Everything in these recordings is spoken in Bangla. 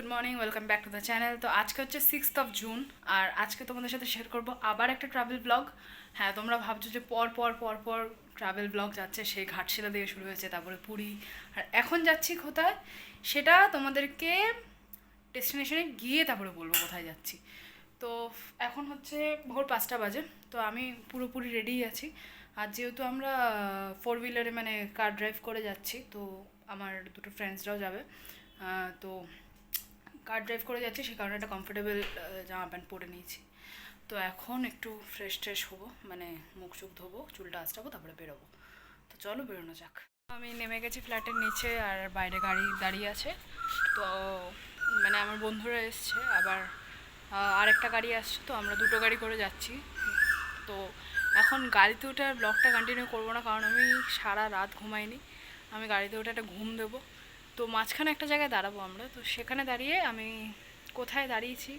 Good morning welcome back to the channel তো আজকে হচ্ছে সিক্সথ অফ জুন আর আজকে তোমাদের সাথে শেয়ার করব আবার একটা ট্রাভেল ব্লগ হ্যাঁ তোমরা ভাবছ যে পর পর পর পর ট্রাভেল ব্লগ যাচ্ছে, সেই ঘাটশিলা দিয়ে শুরু হয়েছে, তারপরে পুরী। আর এখন যাচ্ছি কোথায়? সেটা তোমাদেরকে ডেস্টিনেশনে গিয়ে তারপরে বলব কোথায় যাচ্ছি। তো এখন হচ্ছে ভোর পাঁচটা বাজে, তো আমি পুরোপুরি রেডি আছি। আর যেহেতু আমরা ফোর হুইলারে মানে কার ড্রাইভ করে যাচ্ছি, তো আমার দুটো ফ্রেন্ডসরাও যাবে। তো কার ড্রাইভ করে যাচ্ছি সে কারণে একটা কমফোর্টেবল জামা প্যান্ট পরে নিয়েছি। তো এখন একটু ফ্রেশ ট্রেশ হব মানে মুখ চুখ ধোবো, চুলটা আঁচড়াবো, তারপরে বেরোবো। তো চলো বেরোনো যাক। আমি নেমে গেছি ফ্ল্যাটের নিচে আর বাইরে গাড়ি দাঁড়িয়ে আছে। তো মানে আমার বন্ধুরা এসছে, আবার আরেকটা গাড়ি আসছে, তো আমরা দুটো গাড়ি করে যাচ্ছি। তো এখন গাড়িতে আর ব্লগটা কন্টিনিউ করব না, কারণ আমি সারা রাত ঘুমাইনি। আমি গাড়িতে উঠে একটা ঘুম দেবো। তো মাঝখানে একটা জায়গায় দাঁড়াবো আমরা। তো সেখানে দাঁড়িয়ে আমি কোথায় দাঁড়িয়েছি?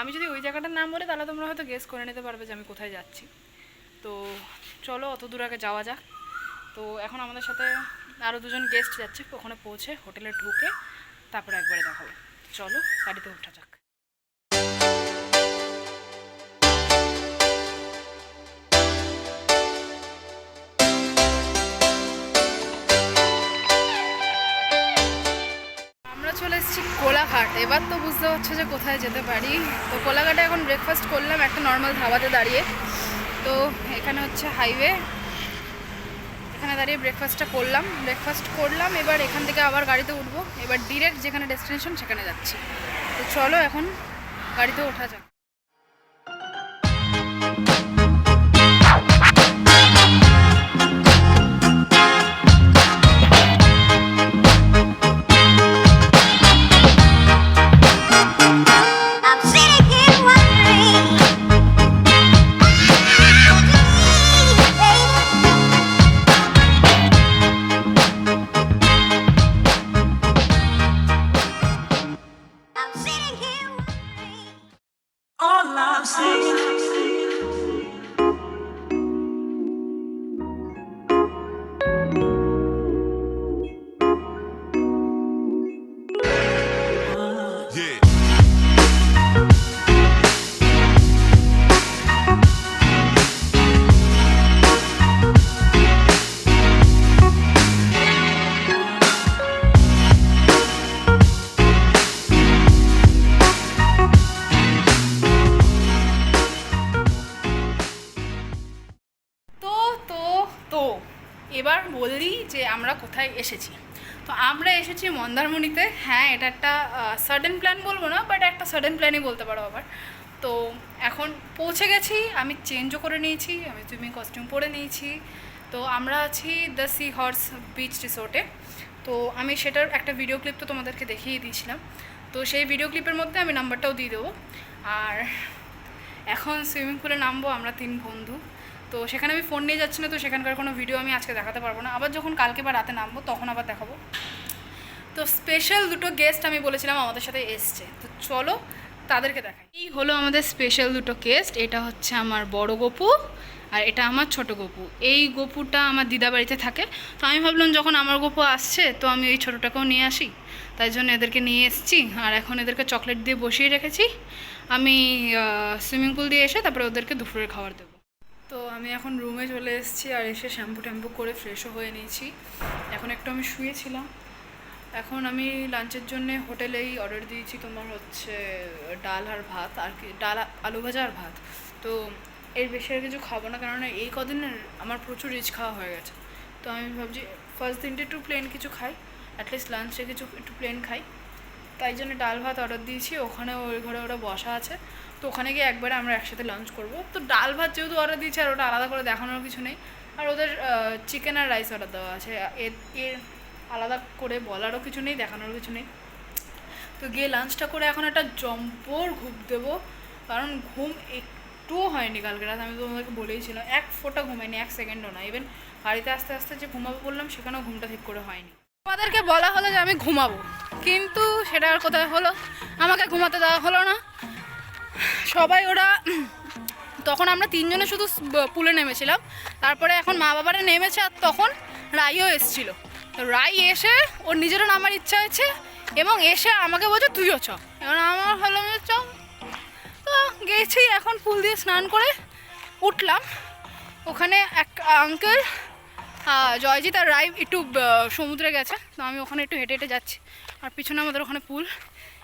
আমি যদি ওই জায়গাটার নাম বলে, তাহলে তোমরা হয়তো গেস করে নিতে পারবে যে আমি কোথায় যাচ্ছি। তো চলো, অত দূর আগে যাওয়া যাক। তো এখন আমাদের সাথে আরও দুজন গেস্ট যাচ্ছে, ওখানে পৌঁছে হোটেলে ঢুকে তারপরে একবারে দেখাবো চলো, গাড়িতে উঠা যাক। কোলাঘাট এবার তো বুঝতে পারছ যে কোথায় যেতে পারি। তো কোলাঘাটে এখন ব্রেকফাস্ট করলাম একটা নর্মাল ধাবাতে দাঁড়িয়ে। তো এখানে হচ্ছে হাইওয়ে এখানে দাঁড়িয়ে ব্রেকফাস্টটা করলাম। ব্রেকফাস্ট করলাম, এবার এখান থেকে আবার গাড়িতে উঠবো। এবার ডিরেক্ট যেখানে ডেস্টিনেশন সেখানে যাচ্ছি। তো চলো এখন গাড়িতে ওঠা যাক। singing. যে আমরা কোথায় এসেছি। তো আমরা এসেছি মন্দারমণিতে। হ্যাঁ এটা একটা সাডেন প্ল্যান বলব না বাট একটা সাডেন প্ল্যানই বলতে পারো আবার। তো এখন পৌঁছে গেছি, আমি চেঞ্জও করে নিয়েছি, আমি সুইমিং কস্টিউম পরে নিয়েছি। তো আমরা আছি দ্য সি হর্স বিচ রিসোর্টে তো আমি সেটার একটা ভিডিও ক্লিপ তো তোমাদেরকে দেখিয়ে দিয়েছিলাম। তো সেই ভিডিও ক্লিপের মধ্যে আমি নাম্বারটাও দিয়ে দেবো। আর এখন সুইমিং পুলে নামবো, আমরা তিন বন্ধু। তো সেখানে আমি ফোন নিয়ে যাচ্ছি না, তো সেখানকার কোনো ভিডিও আমি আজকে দেখাতে পারব না। আবার যখন কালকে বা রাতে নামবো, তখন আবার দেখাবো। তো স্পেশাল দুটো গেস্ট আমি বলেছিলাম আমাদের সাথে এসছে। তো চলো তাদেরকে দেখাই। এই হলো আমাদের স্পেশাল দুটো গেস্ট এটা হচ্ছে আমার বড় গপু আর এটা আমার ছোট গপু। এই গপুটা আমার দিদা বাড়িতে থাকে। তো আমি ভাবলাম যখন আমার গপু আসছে, তো আমি এই ছোটোটাকেও নিয়ে আসি। তাই জন্য এদেরকে নিয়ে এসেছি। আর এখন এদেরকে চকলেট দিয়ে বসিয়ে রেখেছি। আমি সুইমিং পুল দিয়ে এসে তারপরে ওদেরকে দুপুরের খাবার দেবো। আমি এখন রুমে চলে এসেছি আর এসে শ্যাম্পু ট্যাম্পু করে ফ্রেশও হয়ে নিয়েছি। এখন একটু আমি শুয়েছিলাম। এখন আমি লাঞ্চের জন্য হোটেলেই অর্ডার দিয়েছি তোমার হচ্ছে ডাল আর ভাত, আর কি, ডাল, আলু ভাজা আর ভাত। তো এর বেশি আর কিছু খাব না, কেননা এই কদিনের আমার প্রচুর রিচ খাওয়া হয়ে গেছে। তো আমি ভাবছি ফার্স্ট দিনটা একটু প্লেন কিছু খাই অ্যাটলিস্ট লাঞ্চে কিছু একটু প্লেন খাই। তাই জন্য ডাল ভাত অর্ডার দিয়েছি, ওখানে ওই ঘরে ওরা বসা আছে। তো ওখানে গিয়ে একবারে আমরা একসাথে লাঞ্চ করব। তো ডাল ভাত যেহেতু অর্ডার দিয়েছি আর ওটা আলাদা করে দেখানোর কিছু নেই। আর ওদের চিকেন আর রাইস অর্ডার দেওয়া আছে। এর এর আলাদা করে বলারও কিছু নেই দেখানোর কিছু নেই। তো গিয়ে লাঞ্চটা করে এখন একটা জম্পর ঘুম দেবো। কারণ ঘুম একটুও হয়নি কালকে রাত, আমি তোমাদেরকে বলেইছিলাম। এক ফোঁটা ঘুমাইনি, এক সেকেন্ডও না। ইভেন বাড়িতে আস্তে আস্তে যে ঘুমাবো বললাম, সেখানেও ঘুমটা ঠিক করে হয়নি। আমাদেরকে বলা হলো যে আমি ঘুমাবো। কিন্তু সেটা আর কোথায় হলো? আমাকে ঘুমাতে দেওয়া হলো না। সবাই ওরা, তখন আমরা তিনজনে শুধু পুলে নেমেছিলাম। তারপরে এখন মা বাবারা নেমেছে আর তখন রাইও এসছিল। রাই এসে, ওর নিজেরও নামার ইচ্ছা হয়েছে এবং এসে আমাকে বলছে, তুইও চ। এবার আমার যে, চ। তো গেছি, এখন ফুল দিয়ে স্নান করে উঠলাম। ওখানে এক আঙ্কেল জয়জিৎ আর রায় একটু সমুদ্রে গেছে। তো আমি ওখানে একটু হেঁটে হেঁটে যাচ্ছি। আর পিছনে আমাদের ওখানে পুল।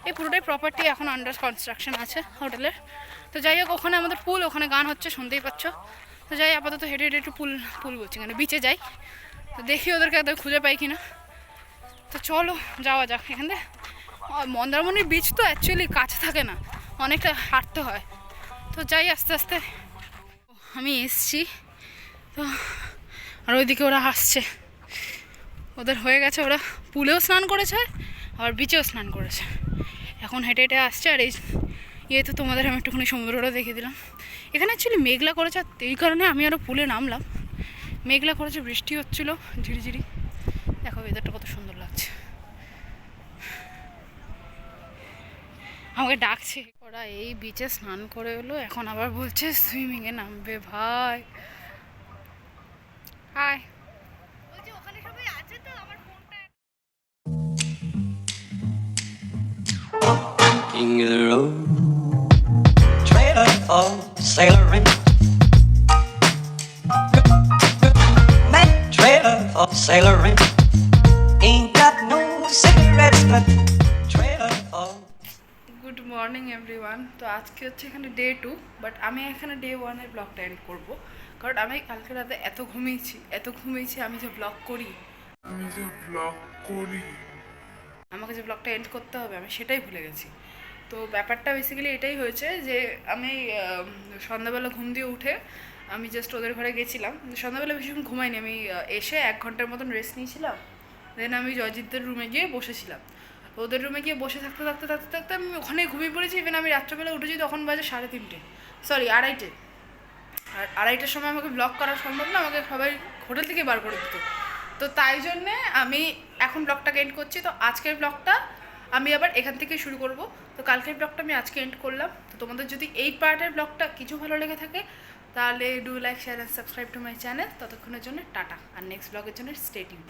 এই পুরোটাই প্রপার্টি এখন আন্ডার কনস্ট্রাকশন আছে হোটেলের তো যাই হোক, ওখানে আমাদের পুল ওখানে গান হচ্ছে, শুনতেই পাচ্ছ। তো যাই, আপাতত হেঁটে হেঁটে একটু পুল পুল বলছি মানে বিচে যাই। তো দেখি ওদেরকে একদম খুঁজে পাই কিনা। তো চলো, যাওয়া যাক এখান থেকে মন্দারমণির বীচ তো অ্যাকচুয়ালি কাছে থাকে না, অনেকটা হাঁটতে হয়। তো যাই, আস্তে আস্তে। আমি এসছি। তো, আর ওইদিকে ওরা আসছে। ওদের হয়ে গেছে, ওরা পুলেও স্নান করেছে আর বিচেও স্নান করেছে। এখন হেঁটে হেঁটে আসছে আর এই ইয়ে তো তোমাদের আমি একটুখানি সমুদ্রটা দেখে দিলাম। এখানে অ্যাকচুয়ালি মেঘলা করেছে আর এই কারণে আমি আরও পুলে নামলাম। মেঘলা করেছে, বৃষ্টি হচ্ছিল, ঝিরিঝিরি। দেখো ওয়েদারটা কত সুন্দর লাগছে। আমাকে ডাকছে। ওরা এই বিচে স্নান করে এলো, এখন আবার বলছে সুইমিংয়ে নামবে, ভাই। Hi King of the road, trailer for sailoring. Man, trailer for sailoring. Ain't got no cigarettes, but trailer for. Good morning everyone তো আজকে হচ্ছে এখানে ডে টু বাট আমি এখানে ডে ওয়ানের ব্লগটা এন্ড করব কারণ আমি কালকে রাতে এত ঘুমিয়েছি এত ঘুমিয়েছি আমি যে ব্লগ করি আমি যে ব্লগ করি আমাকে যে ব্লগটা এন্ড করতে হবে আমি সেটাই ভুলে গেছি তো ব্যাপারটা বেসিক্যালি এটাই হয়েছে যে আমি সন্ধ্যাবেলা ঘুম দিয়ে উঠে আমি জাস্ট ওদের ঘরে গেছিলাম। সন্ধ্যাবেলা ভীষণ ঘুমাইনি, আমি এসে এক ঘণ্টার মতন রেস্ট নিয়েছিলাম। দেন আমি জয়জিৎদের রুমে গিয়ে বসেছিলাম। ওদের রুমে গিয়ে বসে থাকতে থাকতে থাকতে থাকতে আমি ওখানে ঘুমিয়ে পড়েছি। ইভেন আমি রাত্রেবেলা উঠেছি, তখন বাজে সাড়ে তিনটে। সরি আড়াইটে। আর আড়াইটার সময় আমাকে ব্লক করা সম্ভব না, আমাকে সবাই হোটেল থেকে বার করে দিত। তো তাই জন্যে আমি এখন ব্লগটাকে এন্ড করছি। তো আজকের ব্লগটা আমি আবার এখান থেকে শুরু করব। তো কালকের ব্লগটা আমি আজকে এন্ড করলাম। তো তোমাদের যদি এই পার্টের ব্লগটা কিছু ভালো লেগে থাকে, তাহলে do like share and subscribe to my channel ততক্ষণের জন্য টাটা। আর নেক্সট ব্লগের জন্য স্টেট ইউট